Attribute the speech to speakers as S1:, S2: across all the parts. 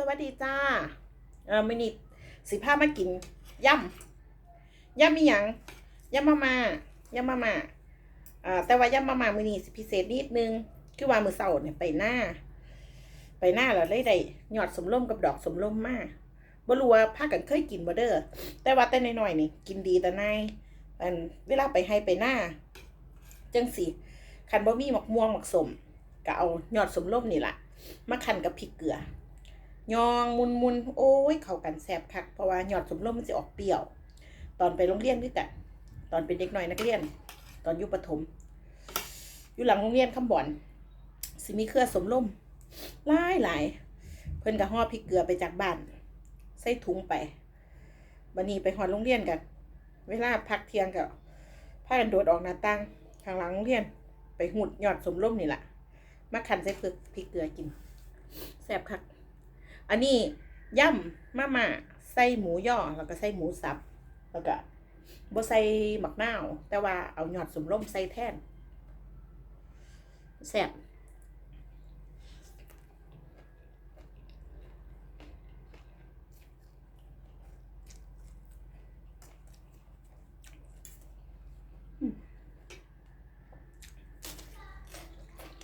S1: สวัสดีจ้าเออมินิสิพามากินย่ำย่ำมีหยังย่ำมาม่าย่ำมาม่าอ่าแต่ว่าย่ำมาม่ามินิสิพิเศษนิดนึง คือว่ามือเสาร์เนี่ยไปหน้า ไปหน้าแล้วเลยได้หยอดสมร่มกับดอกสมร่มมาบ่รู้ว่าพากันเคยกินบ่เด้อแต่ว่าแต่น้อยๆนี่ กินดีแต่นายอันเวลาไปให้ไปหน้า จังสิคันบ่มีหมักม่วงหมักสมก็เอาหยอดสมร่มนี่ล่ะมาคันกับพริกเกลือ ยองมุนมุนโอ้ยเข้ากันแซ่บคักเพราะว่าหยอดสมร่มมันจะออกเปรี้ยว ตอนไปโรงเรียนด้วยกันตอนเป็นเด็กน้อยนักเรียน ตอนอยู่ประถม อยู่หลังโรงเรียนคำบ่อนสิมีเครือสมร่มหลายหลายเพิ่นก็ห่อพริกเกลือไปจากบ้าน ใส่ถุงไปบันนี้ไปหอดโรงเรียนกันเวลาพักเที่ยงก็พากันโดดออกหน้าต่างข้างหลังโรงเรียน ไปหุดหยอดสมร่มนี่แหละมาคั้นใส่เพือกพริกเกลือกินแซ่บคัก อันนี้ย่ำมาม่าใส่หมูย่อแล้วก็ใส่หมูสับ แล้วก็บ่ใส่หมักนาว แต่ว่าเอาหยอดสมร่มใส่แทนแซ่บ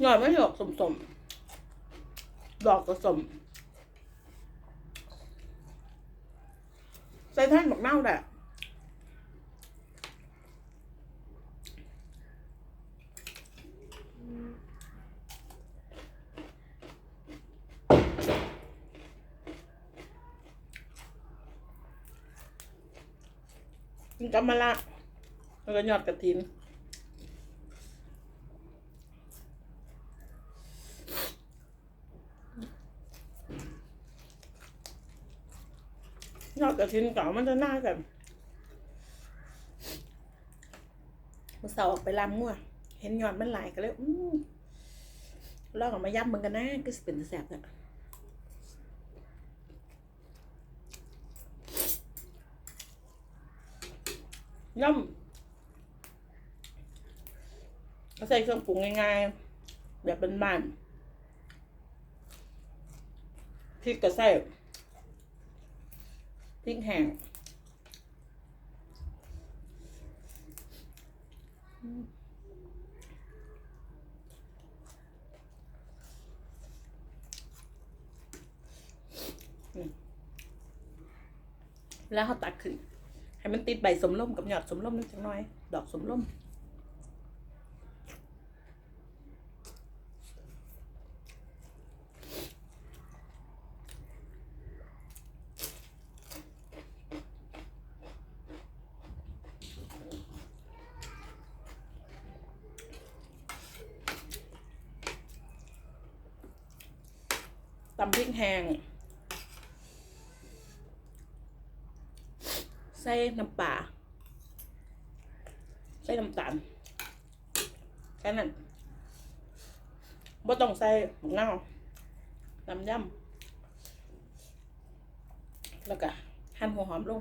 S1: หยอดไม่หยอกสมๆดอกก็สม ใส่แท่นบักเน่าแหละกิ นกับมะละแล้วก็ยอดกระถินยอดกระถินเก่ามันจะน่ากันมือเสาออกไปลำมั่วเห็นยอดมันหลายก็เลยอืมลองออกมาย่ำมึงกันนะก็เป็นแสบอะย่ำก็ใส่เครื่องปรุงง่ายๆ แบบบ้านๆพริกก็ใส่ พริกแห้งแล้วเขาตักขึ้นให้มันติดใบสมล่มกับหยอดสมล่มนิดหน้อย ดอกสมล่มตำพริกแห้ง ใส่น้ำปลาใส่น้ำตาลแค่นั้นบ่ต้องใส่หมูเน่าน้ำย่ำแล้วก็หั่นหัวหอมลง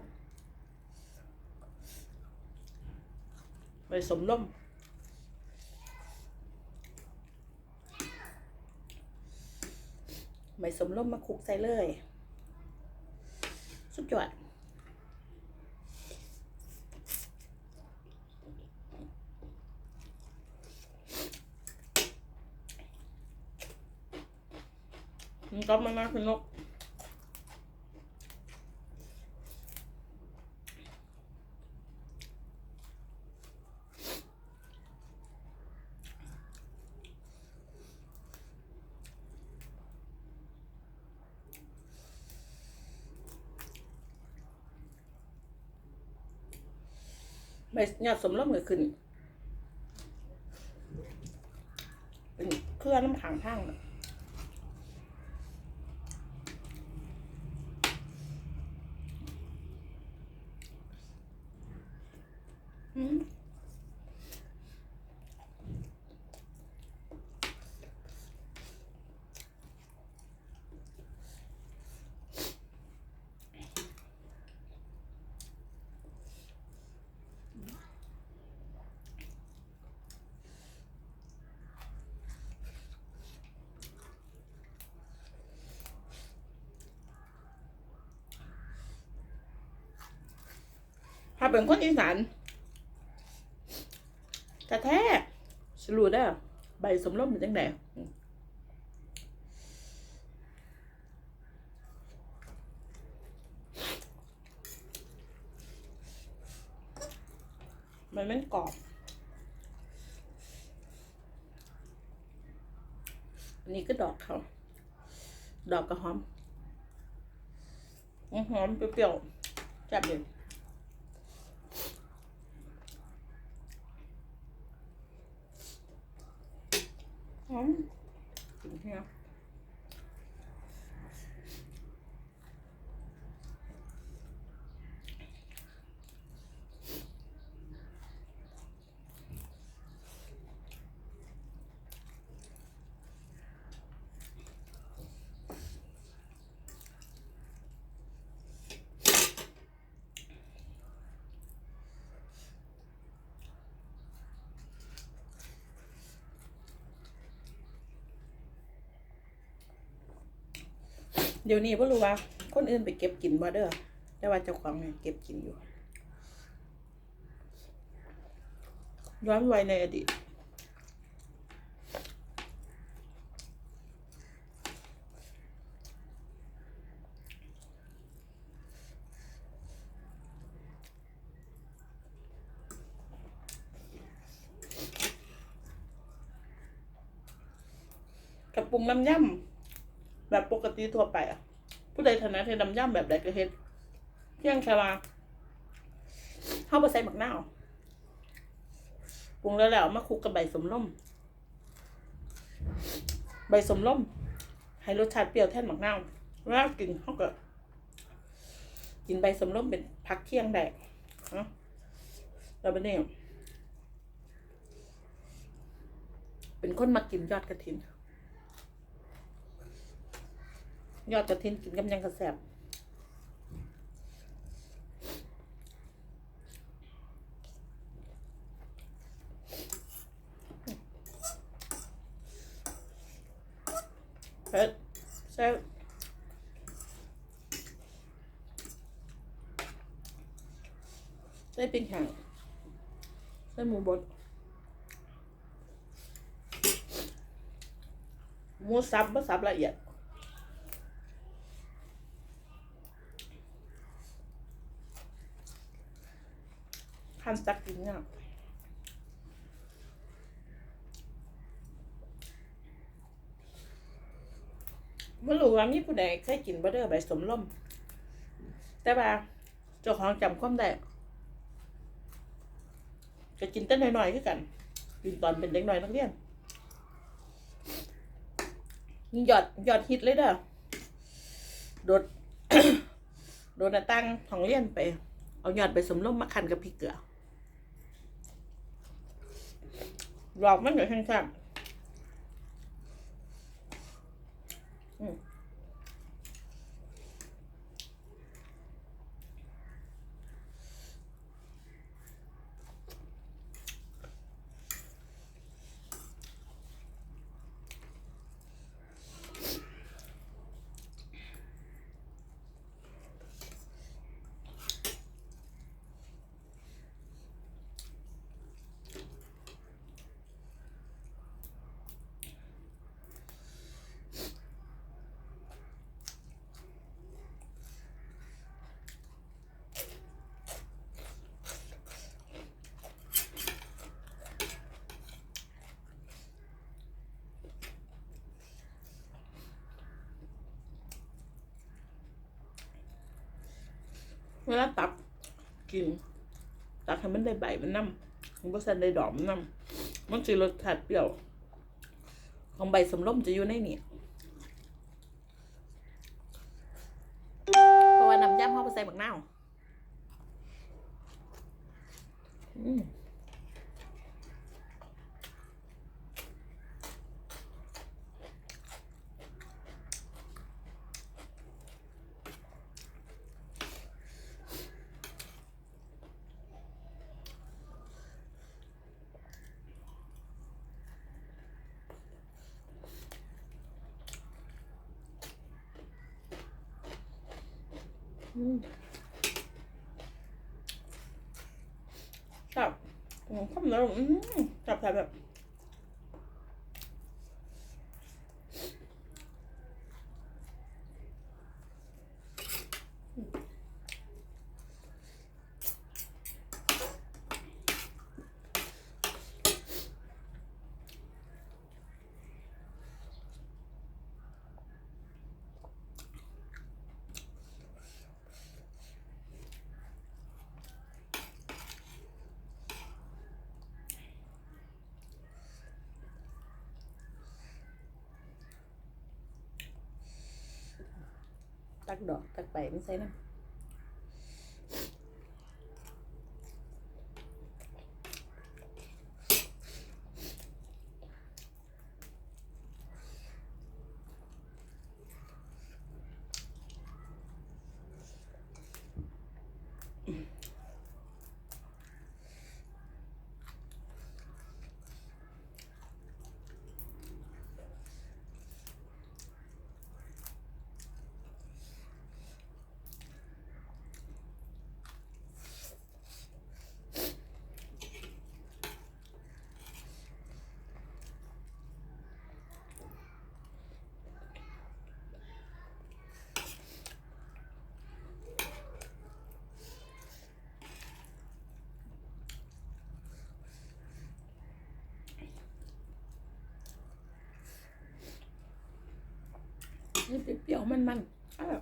S1: ไปสมล่มไม่สมล่มมาคลุกใส่เลย สุดยอด มันก็มันน่าคือนกใบหยอดสมร่มก็ขึ้น เป็นเครื่องน้ำขังทั้ง เป็นคนอีสานแต่แท้สรู้ได้ใบสมรมเป็นจังไดอืมมันไม่กรอบอันนี้ก็ดอกเขา ดอกกระหอมหอมเปรี้ยวๆจับเลย หอมกิ ดี๋ยวนี้พ่รู้ว่า คนอื่นไปเก็บกินบ่เด้อแต่ว่าเจ้าของเนี่ยเก็บกินอยู่ย้อนวัยในอดีตกับปรุงน้ำย่ำ แบบปกติทั่วไปอะ ผู้ใดถนัดให้น้ำย่ำแบบใดก็เฮ็ดเพียงแค่ว่าเข้าไปใส่หมักนาปรุงแล้วแล้วมาคลุกกับใบสมร่ม ใบสมร่ม ให้รสชาติเปรี้ยวแทนหมักนาวเวลากินเขาก็กินใบสมร่มเป็นพักเที่ยงแดกเนาะแล้วเป็นเนี่ยเป็นคนมากินยอดกระถิน ยอดกระถินกินกับยังกระแสบเผ็ดแซ่บใส่ปิ้งแห้งใส่หมูบดหมูสับบ่สับละเอียด ขั้นตักกินเนี่ยไม่รู้ว่ามีผู้ใดเคยกินบัตเตอร์ใบสมล่ม แต่ว่าเจ้าของจำความได้ก็กินแต่น้อยๆคือกัน กินตอนเป็นเด็กน้อยนักเรียนนี่ยอดหยอดฮิตเลยเด้อโดด โดนหน้าตั้งของเรียนไป เอาหยอดใบสมล่มมาคันกับพริกเกลือ หลอกมันอยู่ข้างๆอืม เวลาตักกิน ตักให้มันได้ใบมันน้ำมันก็สันได้ดอกมันน้ำมันจะรสชาติเปรี้ยว ของใบสำล่มจะอยู่ในนี่เพราะว่าน้ำย่ำเขาไปใส่บักนาวอืม จับผมข้ามแล้บแบบ แบบตัก มันเปรี้ยวๆมันๆอ้าว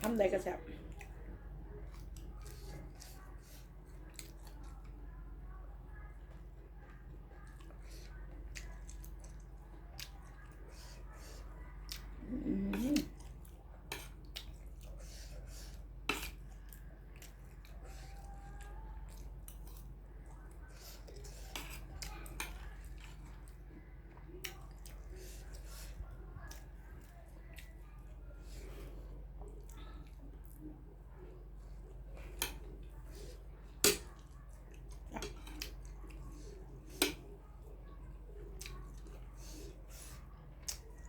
S1: ทำได้ก็แซ่บอืม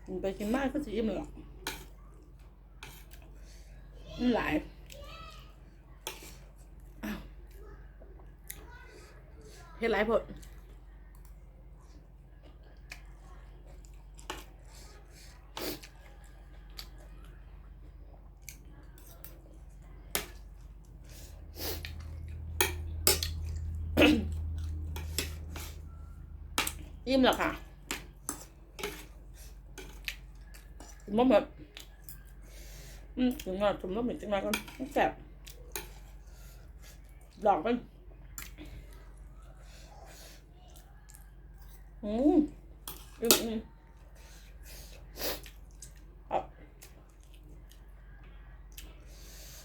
S1: กินไปกินมากก็จะอิ่มหรอกมันหลายอ้าวเฮ็ดหลายพดอิ่มแล้วค่ะ มแบบอืมถึงว่าผมต้องเหม็นจังมากันแสบดอกมันอืมอืมอืม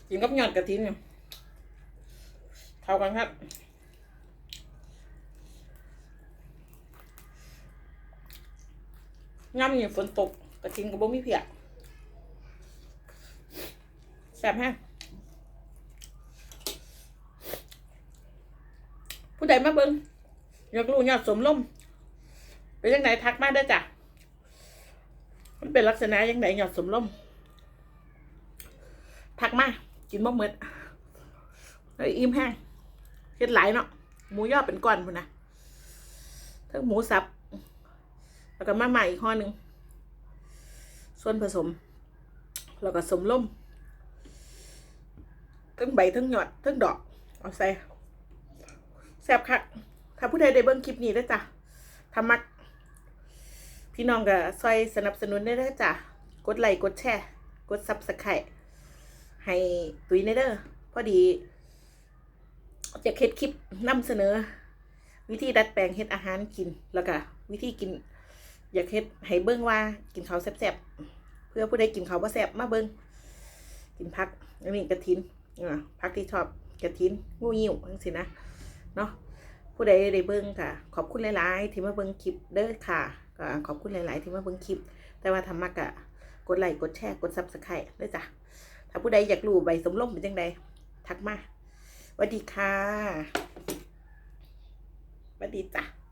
S1: กินกับยอดกระถินเนี่ยเท่ากันครับย่ำนี่ฝนตก กระถินกับบ่มีเพียแซ่บแฮะผู้ใดมาเบิ่งอยากรู้ยอดสมล่มเป็นยังไงทักมาได้จ้ะมันเป็นลักษณะยังไงยอดสมล่มทักมากินบ่หมดเฮ้อิ่มแห้งเฮ็ดหลายเนาะหมูยอดเป็นก้อนพุ่นนะทั้งหมูสับ แล้วก็มาใหม่อีกห่อหนึ่ง ส่วนผสม แล้วก็สมล่มทั้งใบทั้งหยอดทั้งดอก เอาใส่แซ่บคักถ้าผู้ใดได้เบิ่งคลิปนี้ได้จ้ะทำมัก พี่น้องก็ซอยสนับสนุนได้เด้จ้ะ กดไลค์กดแชร์ กดซับสไครต์ให้ตุ้ยในเด้อพอดี จะเฮ็ดคลิปนำเสนอ วิธีดัดแปลงเฮ็ดอาหารกินแล้วก็วิธีกิน อยากเฮ็ดให้เบิ่งว่ากินข้าวแซ่บๆเพื่อผู้ใดกินข้าวบ่แซ่บมาเบิ่งกินผักอันนี้กระถินอ่าผักที่ชอบกระถินงูยิ้วจังซี่นะเนาะผู้ใดได้เบิ่งค่ะ ขอบคุณหลายๆที่มาเบิ่งคลิปเด้อค่ะก็ขอบคุณหลาย ๆ ที่มาเบิ่งคลิป แต่ว่าทำมากะกดไลค์กดแชร์กด Subscribe ด้วยจ้ะถ้าผู้ใดอยากรู้ใบสมรมเป็นจังไดทักมาสวัสดีค่ะสวัสดีจ้ะ